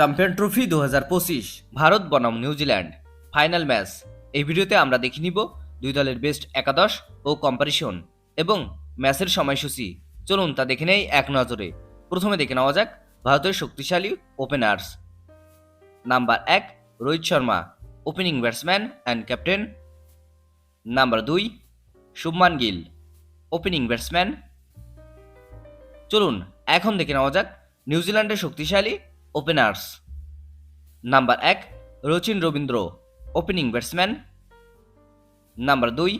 Champion trophy দু হাজার পঁচিশ, ভারত বনাম নিউজিল্যান্ড ফাইনাল ম্যাচ। এই ভিডিওতে আমরা দেখে নিব দুই দলের বেস্ট একাদশ ও কম্পারিশন এবং ম্যাচের সময়সূচি। চলুন তা দেখে নেই এক নজরে। প্রথমে দেখে নেওয়া যাক ভারতের শক্তিশালী ওপেনার্স নাম্বার এক, Rohit Sharma opening batsman and captain number দুই, শুভমান গিল ওপেনিং ব্যাটসম্যান চলুন, এখন দেখে নেওয়া যাক নিউজিল্যান্ডের শক্তিশালী ওপেনার্স নাম্বার এক Rachin Ravindra opening batsman number দুই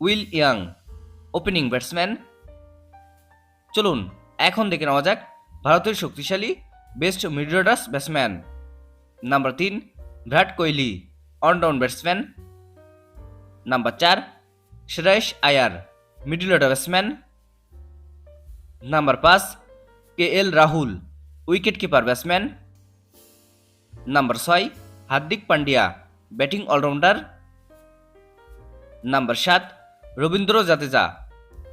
উইল ইয়াং ওপেনিং ব্যাটসম্যান চলুন, এখন দেখে নেওয়া যাক ভারতের শক্তিশালী best mid orders batsman number তিন, Virat Kohli allround batsman number চার Shreyas Iyer middle order batsman number পাঁচ K L Rahul wicket keeper batsman number ছয়, Hardik Pandya batting allrounder number সাত, রবীন্দ্র জাদেজা।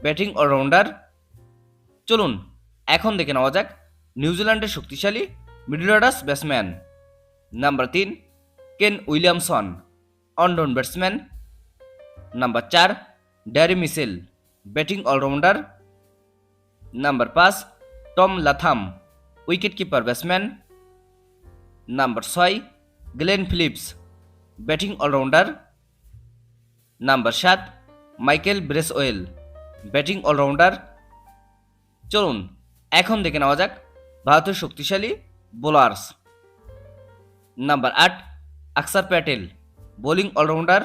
ব্যাটিং অলরাউন্ডার চলুন, এখন দেখে নেওয়া যাক নিউজিল্যান্ডের শক্তিশালী মিডল অর্ডার্স ব্যাটসম্যান নাম্বার তিন Kane Williamson one down batsman number চার Daryl Mitchell batting allrounder number পাঁচ Tom Latham wicket keeper batsman number ছয় Glenn Phillips batting allrounder number সাত Michael Brace Bracewell batting allrounder চলুন, এখন দেখে নেওয়া যাক ভারতের শক্তিশালী বোলার্স নাম্বার আট আকসার প্যাটেল বোলিং অলরাউন্ডার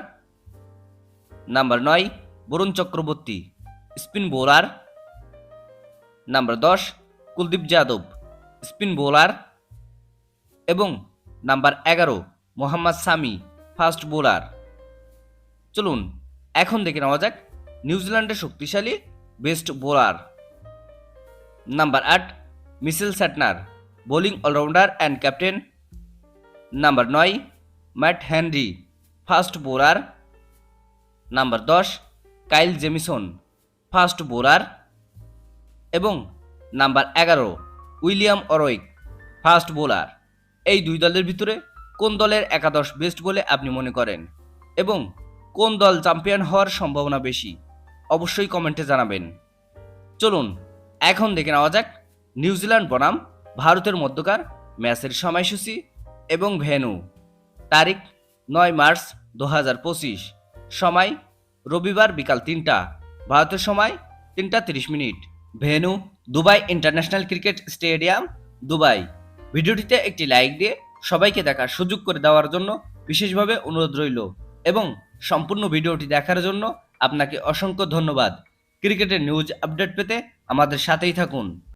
নাম্বার নয় Varun Chakravarthy spin bowler number দশ কুলদীপ যাদব স্পিন বোলার এবং নাম্বার এগারো, মোহাম্মদ সামি, ফাস্ট বোলার। চলুন, এখন দেখে নেওয়া যাক নিউজিল্যান্ডের শক্তিশালী বেস্ট বোলার। নাম্বার আট Mitchell Santner, bowling allrounder and captain. Number নয়, Matt Henry, fast bowler. Number দশ, কাইল জেমিসন, ফাস্ট বোলার। এবং নাম্বার এগারো উইলিয়াম অরোইক ফাস্ট বোলার। এই দুই দলের ভিতরে কোন দলের একাদশ বেস্ট বলে আপনি মনে করেন? এবং কোন দল চ্যাম্পিয়ন হওয়ার সম্ভাবনা বেশি? অবশ্যই কমেন্টে জানাবেন। চলুন, এখন দেখে নেওয়া যাক নিউজিল্যান্ড বনাম ভারতের মধ্যকার ম্যাচের সময়সূচি এবং ভেন্যু। তারিখ নয় মার্চ দু হাজার পঁচিশ, সময় রবিবার বিকাল তিনটা, ভারতের সময় তিনটা তিরিশ minute. Venue Dubai international cricket stadium, Dubai. ভিডিওটিতে একটি লাইক দিয়ে সবাইকে দেখার সুযোগ করে দেওয়ার জন্য বিশেষভাবে অনুরোধ রইল এবং সম্পূর্ণ ভিডিওটি দেখার জন্য আপনাকে অসংখ্য ধন্যবাদ। ক্রিকেটের নিউজ আপডেট পেতে আমাদের সাথেই থাকুন।